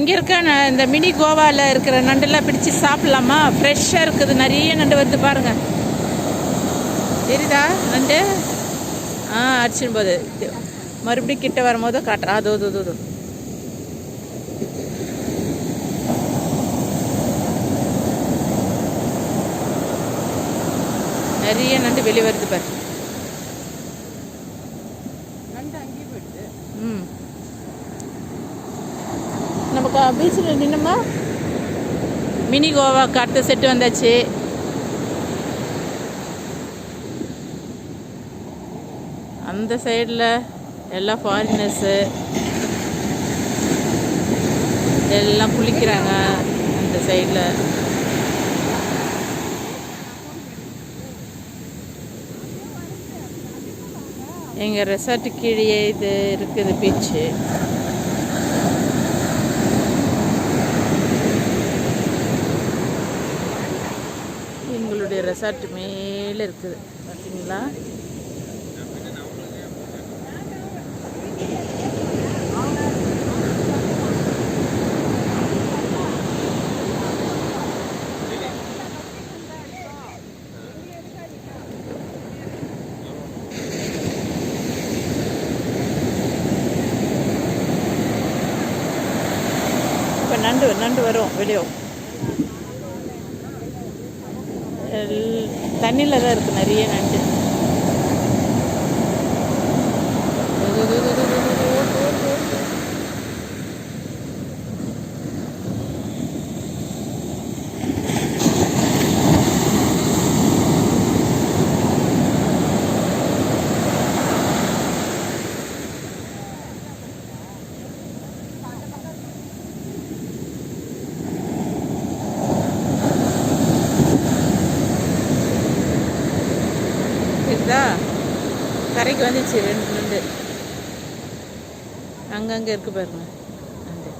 இங்கே இருக்க இந்த மினி கோவாவில் இருக்கிற நண்டெல்லாம் பிடிச்சி சாப்பிட்லாமா? ஃப்ரெஷ்ஷாக இருக்குது. நிறைய நண்டு வருது பாருங்க. தெரியுதா நண்டு? ஆ அடிச்சிடும் போது. மறுபடியும் கிட்ட வரும்போது காட்டுறேன் அதோ அதோ அதோ, நிறைய நண்டு வெளியே வருது பாரு ம். நமக்கு பீச்சில் நின்னோமா? மினி கோவா அடுத்த செட்டு வந்தாச்சு. அந்த சைடில் எல்லாம் ஃபாரினர்ஸு எல்லாம் குளிக்கிறாங்க அந்த சைடில் எங்கள் ரெசார்ட்டு கீழே இது இருக்குது பீச்சு எங்களுடைய ரெசார்ட் மேலே இருக்குது. பார்த்தீங்களா இப்போ நண்டு நண்டு வரும் வெளியே தண்ணியில் தான் இருக்குது நிறைய நண்டு. இருக்குதா கரைக்கு வந்துச்சு ரெண்டு நண்டு அங்கங்கே இருக்கு பாருங்க. நண்டு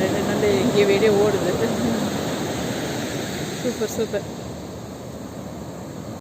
ரெண்டு நண்டு இங்கே வெளியே ஓடுது. Super super.